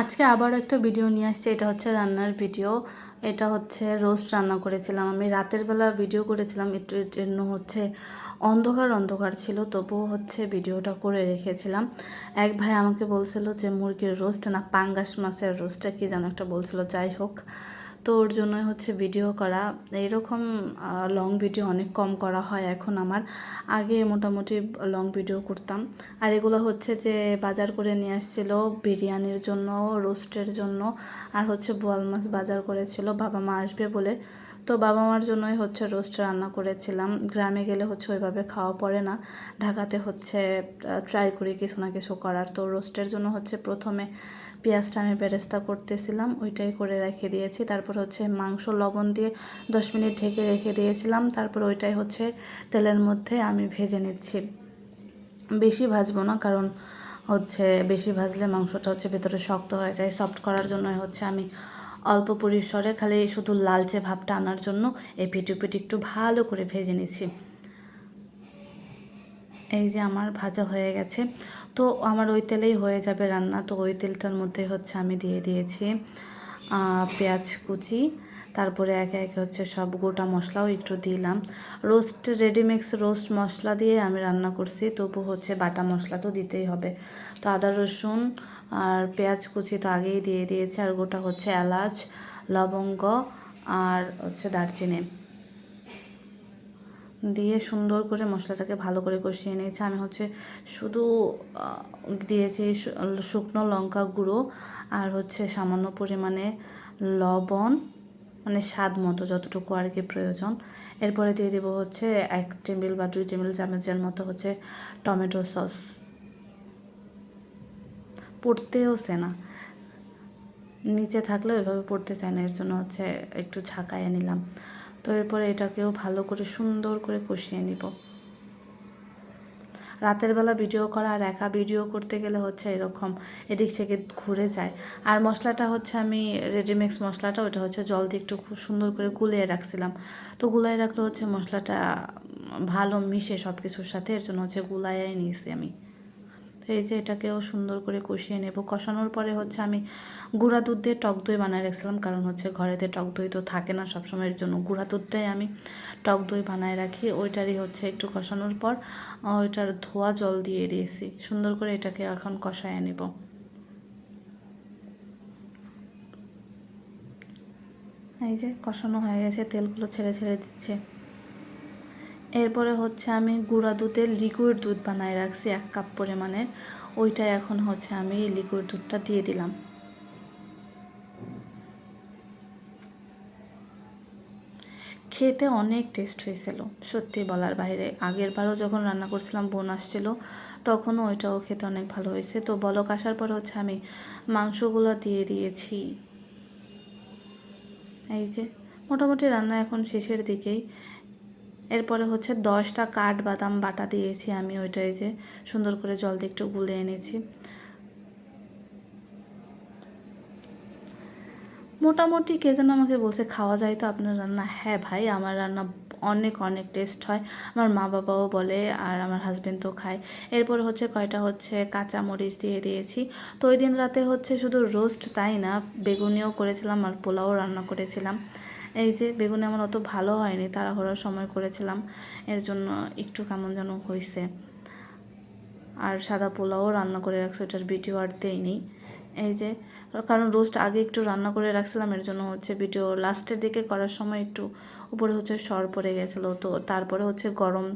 আজকে আবার একটা ভিডিও নিয়ে আসছি, এটা হচ্ছে রান্নার ভিডিও এটা হচ্ছে রোস্ট রান্না করেছিলাম আমি। রাতের বেলা ভিডিও করেছিলাম, একটু জন্য হচ্ছে অন্ধকার অন্ধকার ছিল, তবুও হচ্ছে ভিডিওটা করে রেখেছিলাম। এক ভাই আমাকে বলছিল যে, মুরগির রোস্ট না, পাঙ্গাস মাছের রোস্টটা কি যেন একটা বলছিল, যাই হোক। তো ওর জন্যই হচ্ছে ভিডিও করা। এইরকম লং ভিডিও অনেক কম করা হয় এখন আমার। আগে মোটামুটি লং ভিডিও করতাম। আর এগুলো হচ্ছে যে বাজার করে নিয়ে আসছিল বিরিয়ানির জন্য, রোস্টের জন্য, আর হচ্ছে বোয়াল মাছ বাজার করেছিল, বাবা মা আসবে বলে। তো বাবা মার জন্যই হচ্ছে রোস্ট রান্না করেছিলাম। গ্রামে গেলে হচ্ছে ওইভাবে খাওয়া পড়ে না। ঢাকাতে হচ্ছে ট্রাই করি কিছু না কিছু করার। তো রোস্টের জন্য হচ্ছে প্রথমে পেঁয়াজটা আমি বেরেস্তা করতেছিলাম, ওইটাই করে রেখে দিয়েছি। তারপর হচ্ছে মাংস, লবণ দিয়ে দশ মিনিট ঢেকে রেখে দিয়েছিলাম। তারপর ওইটাই হচ্ছে তেলের মধ্যে আমি ভেজে নিচ্ছি। বেশি ভাজবো না, কারণ হচ্ছে বেশি ভাজলে মাংসটা হচ্ছে ভেতরে শক্ত হয়ে যায়। সফট করার জন্যই হচ্ছে আমি অল্প পরিসরে খালি শুধু লালচে ভাবটা আনার জন্য এই পিটুপিটি একটু ভালো করে ভেজে নিচ্ছি। এই যে আমার ভাজা হয়ে গেছে। তো আমার ওই তেলেই হয়ে যাবে রান্না। তো ওই তেলটার মধ্যে হচ্ছে আমি দিয়ে দিয়েছি পেঁয়াজ কুচি, তারপরে একে একে হচ্ছে সব গোটা মশলাও একটু দিলাম। রোস্ট রেডিমিক্স রোস্ট মশলা দিয়ে আমি রান্না করছি, তবু হচ্ছে বাটা মশলা তো দিতেই হবে। তো আদা, রসুন আর পেঁয়াজ কুচি তো আগেই দিয়ে দিয়েছি, আর গোটা হচ্ছে এলাচ, লবঙ্গ আর হচ্ছে দারচিনি। দিয়ে সুন্দর করে মশলাটাকে ভালো করে কষিয়ে নিয়েছি। আমি হচ্ছে শুধু দিয়েছি শুকনো লঙ্কা গুঁড়ো আর হচ্ছে সামান্য পরিমাণে লবণ মানে স্বাদ মতো যতটুকু আর কি প্রয়োজন। এরপরে দিয়ে দেবো হচ্ছে এক টেবিল বা দুই টেবিল চামচের মতো হচ্ছে টমেটো সস। পড়তেও না। নিচে থাকলে ওইভাবে পড়তে চায় না, এর জন্য হচ্ছে একটু ঝাঁকাইয়ে নিলাম। তো এরপরে এটাকেও ভালো করে সুন্দর করে কষিয়ে নিব। রাতের বেলা ভিডিও করা আর একা ভিডিও করতে গেলে হচ্ছে এরকম এদিক সেদিক ঘুরে যায়। আর মশলাটা হচ্ছে আমি রেডিমিক্স মশলাটা, ওটা হচ্ছে জল দিয়ে একটু খুব সুন্দর করে গুলিয়ে রাখছিলাম। তো গুলাই রাখলে হচ্ছে মশলাটা ভালো মিশে সব কিছুর সাথে, এর জন্য হচ্ছে গুলাইয়াই নিয়েছি আমি। তো এই যে এটাকেও সুন্দর করে কষিয়ে নেব। কষানোর পরে হচ্ছে আমি গুঁড়া দুধ দিয়ে টক দই বানায় রাখছিলাম, কারণ হচ্ছে ঘরেতে টক দই তো থাকে না সবসময়ের জন্য। গুঁড়া দুধটাই আমি টক দই বানায় রাখি, ওইটারই হচ্ছে একটু কষানোর পর ওইটার ধোয়া জল দিয়ে দিয়েছি। সুন্দর করে এটাকে এখন কষায় নেব। এই যে কষানো হয়ে গেছে, তেলগুলো ছেড়ে ছেড়ে দিচ্ছে। এরপরে হচ্ছে আমি গুঁড়া দুধের লিকুইড দুধ বানায় রাখছি, এক কাপ পরিমাণের। ওইটা এখন হচ্ছে আমি লিকুইড দুধটা দিয়ে দিলাম। খেতে অনেক টেস্ট হয়েছিল, সত্যি বলার বাইরে। আগের বারও যখন রান্না করছিলাম, বোন আসছিল, তখনও ওইটাও খেতে অনেক ভালো হয়েছে। তো বলক আসার পর হচ্ছে আমি মাংসগুলো দিয়ে দিয়েছি। এই যে, মোটামুটি রান্না এখন শেষের দিকেই। এরপরে হচ্ছে দশটা কাঠ বাদাম বাটা দিয়েছি আমি ওইটাই যে সুন্দর করে জল দিয়ে একটু গুলে এনেছি। মোটামুটি কে যেন আমাকে বলছে, খাওয়া যায় তো আপনার রান্না? হ্যাঁ ভাই, আমার রান্না অনেক অনেক টেস্ট হয়। আমার মা বাবাও বলে আর আমার হাজব্যান্ড তো খায়। এরপর হচ্ছে কয়টা হচ্ছে কাঁচা মরিচ দিয়ে দিয়েছি। তো ওই দিন রাতে হচ্ছে শুধু রোস্ট তাই না, বেগুনিও করেছিলাম আর পোলাও রান্না করেছিলাম। এই যে বেগুনি আমার অত ভালো হয়নি, তাড়াহুড়োর সময় করেছিলাম। এর জন্য একটু কেমন যেন হয়েছে আর সাদা পোলাও রান্না করে রাখছে, ওটার ভিডিও আর দেয়নি এই যে, কারণ রোস্ট আগে একটু রান্না করে রাখছিলাম, এর জন্য হচ্ছে ভিডিও লাস্টের দিকে করার সময় একটু উপরে হচ্ছে সর পড়ে গেছিল। তো তারপরে হচ্ছে গরম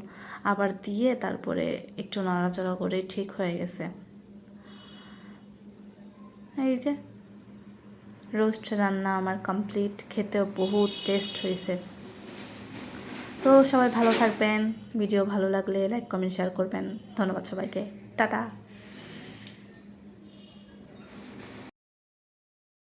আবার দিয়ে তারপরে একটু নাড়াচাড়া করে ঠিক হয়ে গেছে। এই যে রোস্ট রান্না আমার কমপ্লিট খেতেও বহুত টেস্ট হয়েছে তো সবাই ভালো থাকবেন ভিডিও ভালো লাগলে লাইক কমেন্ট শেয়ার করবেন। ধন্যবাদ সবাইকে। টাটা।